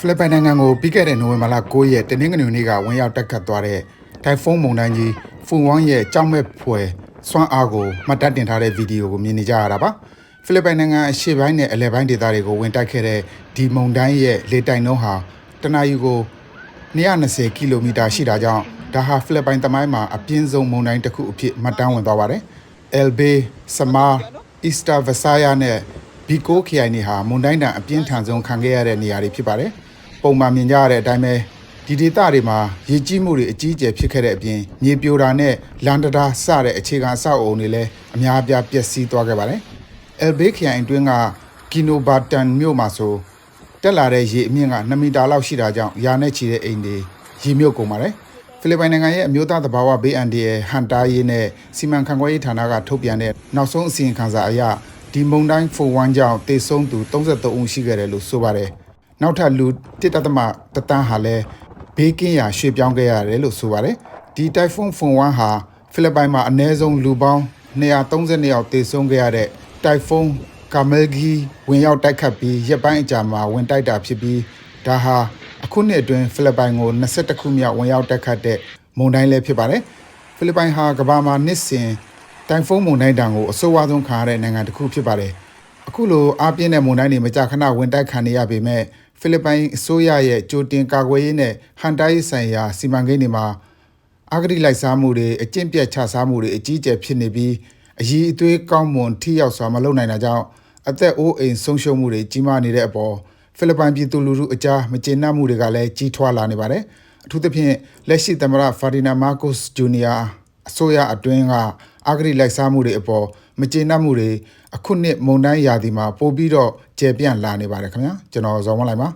ဖိလစ်ပိုင်နိုင်ငံကိုပြီးခဲ့တဲ့နိုဝင်ဘာလ9ရက်တနင်္ဂနွေနေ့ကဝင်ရောက်တက်ခတ်သွားတဲ့တိုင်ဖုန်းမုန်တိုင်းကြီးဖူဝမ်ရဲ့ကြောက်မဲ့ဖွယ်စွမ်းအားကိုမှတ်တမ်းတင်ထားတဲ့ဗီဒီယိုကိုမြင်နေကြရတာပါဖိလစ်ပိုင်နိုင်ငံအရှေ့ပိုင်းနဲ့အလယ်ပိုင်းဒေသတွေကိုဝင်တိုက်ခဲ့တဲ့ဒီမုန်တိုင်းရဲ့လေတိုင်နှုန်းဟာတနအီကို220ကီလိုမီတာရှိတာကြောင့်ဒါဟာဖိလစ်ပိုင်သမိုင်းမှာအပြင်းဆုံးမုန်တိုင်းတစ်ခုအဖြစ်မှတ်တမ်းဝင်သွားပါတယ်။ El Bay, Samar, Easter Visayas နဲ့ Bicol ခရိုင်တွေဟာမွန်တိုင်းတန်အပြင်းထန်ဆုံးခံခဲ့ရတဲ့နေရာတွေဖြစ်ပါတယ်။ ပုံမှန်မြင်ကြရတဲ့အတိုင်းပဲဒီဒေသတွေမှာရေကြီးမှုတွေအကြီးအကျယ်ဖြစ်ခဲ့တဲ့အပြင်မြေပြိုတာနဲ့လန်တတာစတဲ့အခြေခံအဆောက်အအုံတွေလည်းအများအပြားပျက်စီးသွားခဲ့ပါတယ်။ El Bay ခရိုင်အတွင်းက Kinobatan မြို့မှာဆိုတက်လာတဲ့ရေအမြင့်က2မီတာလောက်ရှိတာကြောင့်ရာနဲ့ချီတဲ့အိမ်တွေရေမြုပ်ကုန်ပါတယ်။ဖိလစ်ပိုင်နိုင်ငံရဲ့အမျိုးသားသဘာဝဘေးအန္တရာယ်ဟန်တားရေးနဲ့စီမံခန့်ခွဲရေးဌာနကထုတ်ပြန်တဲ့နောက်ဆုံးအစီရင်ခံစာအရဒီမုန်တိုင်းဖိုဝမ်ကြောင့်တေဆုံးသူ33ဦးရှိခဲ့တယ်လို့ဆိုပါတယ်။ နောက်ထပ်လူ1.3တန်းဟာလည်းဘေးကင်းရာရွှေ့ပြောင်းခဲ့ရတယ်လို့ဆိုပါတယ်။ဒီတိုင်ဖွန်းဖွန်ဝမ်ဟာဖိလစ်ပိုင်မှာအနည်းဆုံးလူပေါင်း232ယောက်တေဆုံးခဲ့ရတဲ့တိုင်ဖွန်းကာမဲဂီဝင်ရောက်တိုက်ခတ်ပြီးရက်ပိုင်းအကြာမှာဝင်တိုက်တာဖြစ်ပြီးဒါဟာအခုနှစ်အတွင်းဖိလစ်ပိုင်ကို22ခုမြောက်ဝင်ရောက်တိုက်ခတ်တဲ့မုန်တိုင်းလည်းဖြစ်ပါတယ်။ဖိလစ်ပိုင်ဟာကမ္ဘာမှာနှစ်စဉ်တိုင်ဖုန်းမုန်တိုင်းတံကိုအဆိုးဝါးဆုံးခံရတဲ့နိုင်ငံတစ်ခုဖြစ်ပါတယ်။အခုလိုအားပြင်းတဲ့မုန်တိုင်းတွေမကြာခဏဝင်တိုက်ခံနေရပေမဲ့ ဖိလစ်ပိုင်အစိုးရရဲ့ကြိုတင်ကာကွယ်ရေးနဲ့ဟန်တားရေးဆိုင်ရာစီမံကိန်းတွေမှာအာဂတိလိုက်စားမှုတွေအကျင့်ပြတ်ချစားမှုတွေအကြီးအကျယ်ဖြစ်နေပြီးအည်အသွေးကောင်းမွန်ထိရောက်စွာမလုပ်နိုင်တာကြောင့်အသက်အိုးအိမ်ဆုံးရှုံးမှုတွေကြီးမားနေတဲ့အပေါ်ဖိလစ်ပိုင်ပြည်သူလူထုအကြားမကျေနပ်မှုတွေကလည်းကြီးထွားလာနေပါတယ်။အထူးသဖြင့်လက်ရှိသမ္မတဖာဒီနာမာကိုစ်ဂျူနီယာအစိုးရအတွင်းက အဂတိလိုက်စားမှုတွေအပေါ်မကျေနပ်မှုတွေအခုနှစ်မုန်တိုင်းရာသီမှာပိုပြီးတော့ကျေပြန့်လာနေပါတယ်ခင်ဗျာကျွန်တော်ဇော်မလိုက်ပါ